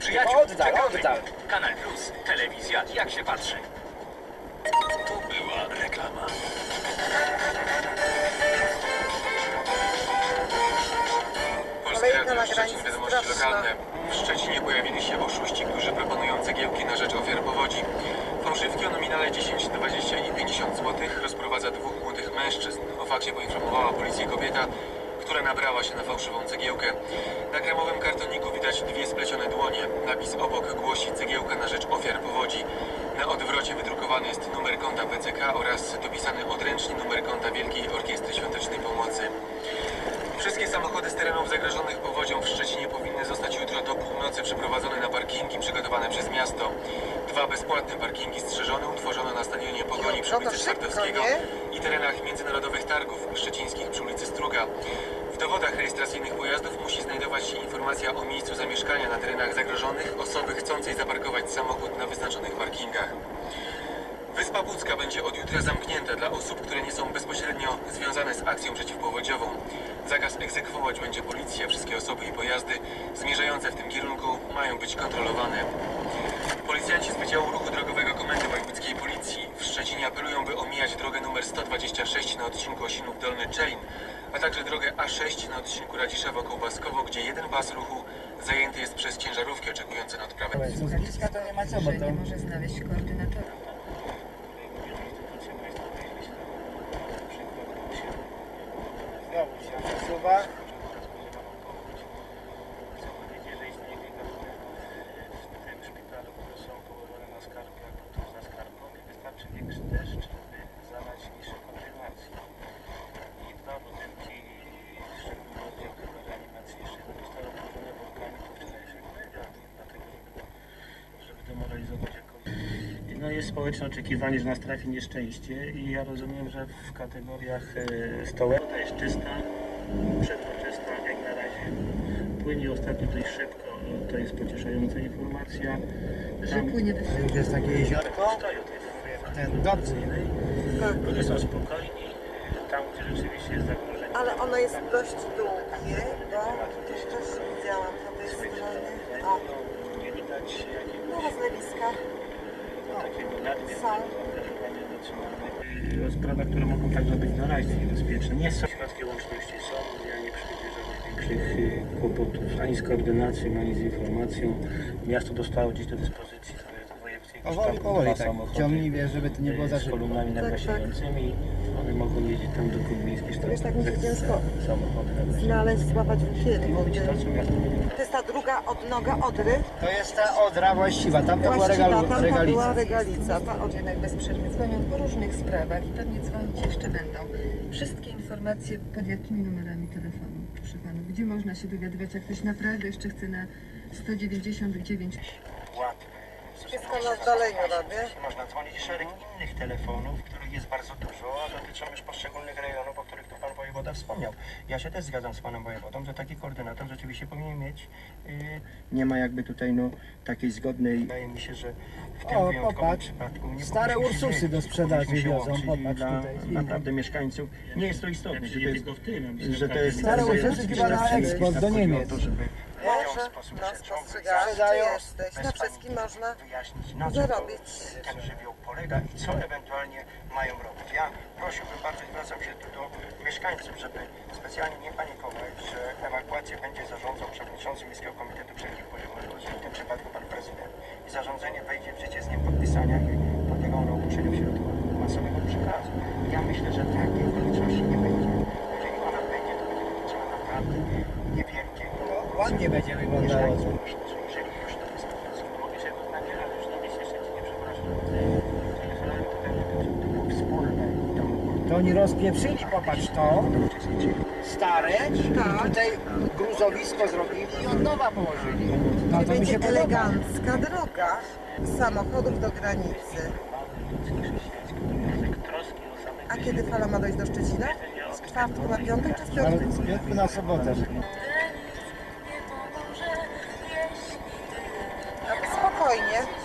Przyjaciół, Oddal, oddal. Kanal Plus, telewizja jak się patrzy. To była reklama. Polskie Kolejka Radio na Szczecin, granicy wiadomości lokalne. W Szczecinie pojawili się oszuści, którzy proponują cegiełki na rzecz ofiar powodzi. Fałszywki o nominale 10, 20 i 50 zł rozprowadza dwóch młodych mężczyzn. O fakcie poinformowała policję kobieta, która nabrała się na fałszywą cegiełkę. Dwie splecione dłonie. Napis obok głosi cegiełka na rzecz ofiar powodzi. Na odwrocie wydrukowany jest numer konta PCK oraz dopisany odręcznie numer konta Wielkiej Orkiestry Świątecznej Pomocy. Wszystkie samochody z terenów zagrożonych powodzią w Szczecinie powinny zostać jutro do północy przeprowadzone na parkingi przygotowane przez miasto. Dwa bezpłatne parkingi strzeżone utworzono na stadionie Pogoni przy No to ulicy nie? i terenach międzynarodowych targów szczecińskich przy ulicy Struga. W dowodach rejestracyjnych pojazdów musi znajdować się informacja o miejscu zamieszkania na terenach zagrożonych osoby chcącej zaparkować samochód na wyznaczonych parkingach. Wyspa Pucka będzie od jutra zamknięta dla osób, które nie są bezpośrednio związane z akcją przeciwpowodziową. Zakaz egzekwować będzie policja. Wszystkie osoby i pojazdy zmierzające w tym kierunku mają być kontrolowane. Policjanci z Wydziału Ruchu Drogowego Komendy Wojewódzkiej Policji w Szczecinie apelują, by omijać drogę numer 126 na odcinku Osinów Dolny Czejn, a także drogę A6 na odcinku Radziszewo-Kołbaskowo, gdzie jeden pas ruchu zajęty jest przez ciężarówki oczekujące na odprawę. Bliska to nie ma co, bo to... nie może znaleźć koordynatora. Znowu się przesuwa. w tym szpitalu, które są położone na skarpach, bo to za skarpą nie wystarczy większy deszcz, żeby zalać niższe kontynuacje. I dwa budynki, szczególnie oddział chyba reanimacji jeszcze nie zostały obłożone workami po wczorajszych mediach, dlatego żeby, ekologię. No jest społeczne oczekiwanie, że nas trafi nieszczęście i ja rozumiem, że w kategoriach e, stołek to jest czysta, przezroczysta, jak na razie płynie ostatnio dość szybko, to jest pocieszająca informacja. Że płynie dość To jest takie jeziorko. Stoją tej Ten dobry. Ludzie są spokojni, tam gdzie rzeczywiście jest zagrożenie. Ale ono jest dość długie, bo też widziałam po tej stronie. Nie widać nadmiaru Są. które mogą także być naraźnie niebezpieczne. Nie są. Środki łączności są. Ja nie przewiduję żadnych większych y, kłopotów ani z koordynacją, ani z informacją. Miasto dostało dziś do dyspozycji Powoli, powoli tak. wiesz, żeby to nie było za z szybko. kolumnami Tak, nagasiającymi. One mogą jeździć tam do Sztabów Wiesz, tak mi się ciężko samochody. Znaleźć, złapać w I kiedy. mówić to, To jest ta druga odnoga Odry. To jest ta odra właściwa, tam to była Właściwa, regalu, tamta regalica. była regalica. Ta od... jednak bez przerwy dzwonią po różnych sprawach i pewnie dzwonić jeszcze będą. Wszystkie informacje pod jakimi numerami telefonu, proszę panów? Gdzie można się dowiadywać, jak ktoś naprawdę jeszcze chce na 199 łatwe. Wszystko na oddaleniu robię. Można dzwonić szereg innych telefonów, których jest bardzo dużo, a dotyczą już poszczególnych rejonów, o których tu pan wojewoda wspomniał. Ja się też zgadzam z panem wojewodą, że taki koordynator rzeczywiście powinien mieć. Yy, nie ma jakby tutaj no, takiej zgodnej. Wydaje mi się, że w tym O, wyjątkowym popatrz. przypadku nie Stare Ursusy do sprzedaży wiozą, popatrz dla tutaj, naprawdę mieszkańców. Nie jest to istotne, że to jest, że to jest Stare Ursusy chyba na eksport do Niemiec. To, żeby no przeciągnąć spostrzegawczy Sprzedają jesteś. Na wszystkim można zarobić. ten żywioł polega i co ewentualnie mają robić. Ja prosiłbym bardzo i zwracam się tu do mieszkańców, żeby specjalnie nie panikować, że ewakuację będzie zarządzał przewodniczący Miejskiego Komitetu Przeciwpożarowego, czyli w tym przypadku pan prezydent. I zarządzenie wejdzie w życie z dniem podpisania i podlega ono opuszczeniu w środku masowego przekazu. Ja myślę, że takiej okoliczności nie będzie. Jeżeli ona będzie, to będzie dotyczyła naprawdę niewielkiego Ładnie będzie wyglądało. już to oni rozpieprzyli, popatrz to, stare, Tak. tutaj gruzowisko zrobili i od nowa położyli. No to mi będzie się podoba. elegancka droga samochodów do granicy. A kiedy fala ma dojść do Szczecina? Z czwartku na piątek czy z Ale piątku? z piątku na sobotę. Spokojnie.